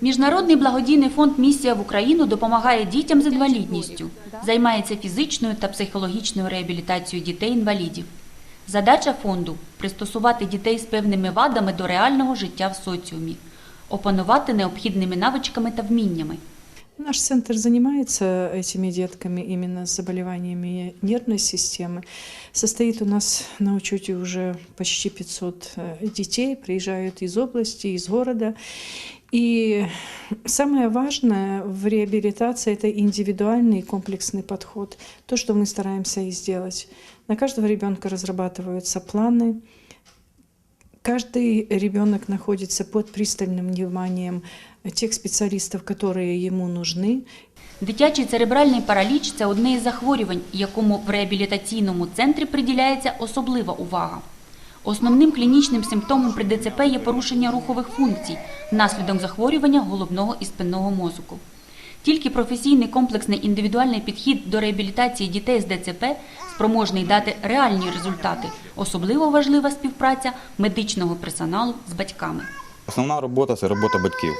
Міжнародний благодійний фонд Місія в Україну допомагає дітям з інвалідністю, займається фізичною та психологічною реабілітацією дітей-інвалідів. Задача фонду пристосувати дітей з певними вадами до реального життя в соціумі, опанувати необхідними навичками та вміннями. Наш центр занимается этими детками именно с заболеваниями нервной системы. Состоит у нас на учете уже почти 500 э, детей, приезжают из области, из города. И самое важное в реабилитации – это индивидуальный и комплексный подход. То, что мы стараемся и сделать. На каждого ребенка разрабатываются планы, Каждый ребенок находится под пристальным вниманием тех специалистов, которые ему нужны. Дитячий церебральний параліч це одне із захворювань, якому в реабілітаційному центрі приділяється особлива увага. Основним клінічним симптомом при ДЦП є порушення рухових функцій внаслідок захворювання головного і спинного мозку. Тільки професійний комплексний індивідуальний підхід до реабілітації дітей з ДЦП спроможний дати реальні результати. Особливо важлива співпраця медичного персоналу з батьками. Основна робота це робота батьків.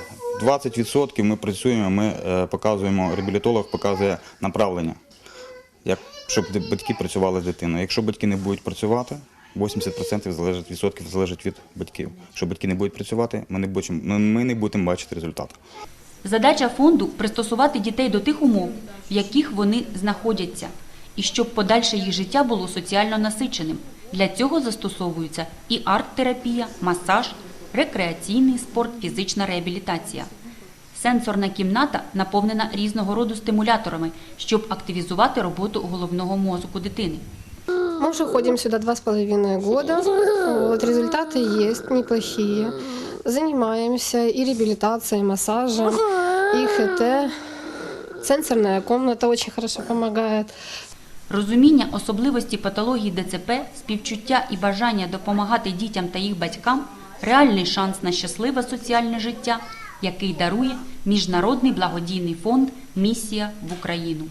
20% ми працюємо, ми е, показуємо, реабілітолог показує направлення, як, щоб батьки працювали з дитиною. Якщо батьки не будуть працювати, 80% залежить, відсотків залежить від батьків. Якщо батьки не будуть працювати, ми не будемо, ми- не будемо бачити результату. Задача фонду пристосувати дітей до тих умов, в яких вони знаходяться, і щоб подальше їх життя було соціально насиченим. Для цього застосовуються і арт-терапія, масаж, рекреаційний спорт, фізична реабілітація. Сенсорна кімната наповнена різного роду стимуляторами, щоб активізувати роботу головного мозку дитини. Мы уже ходим сюда два с половиной года. Вот, результаты есть. Занимаемся и реабилитацией, и массажем, и ХТ. Сенсорная комната очень хорошо помогает. Розуміння особливості патології ДЦП, співчуття і бажання допомагати дітям та їх батькам реальний шанс на щасливе соціальне життя, який дарує Міжнародний благодійний фонд Місія в Україну.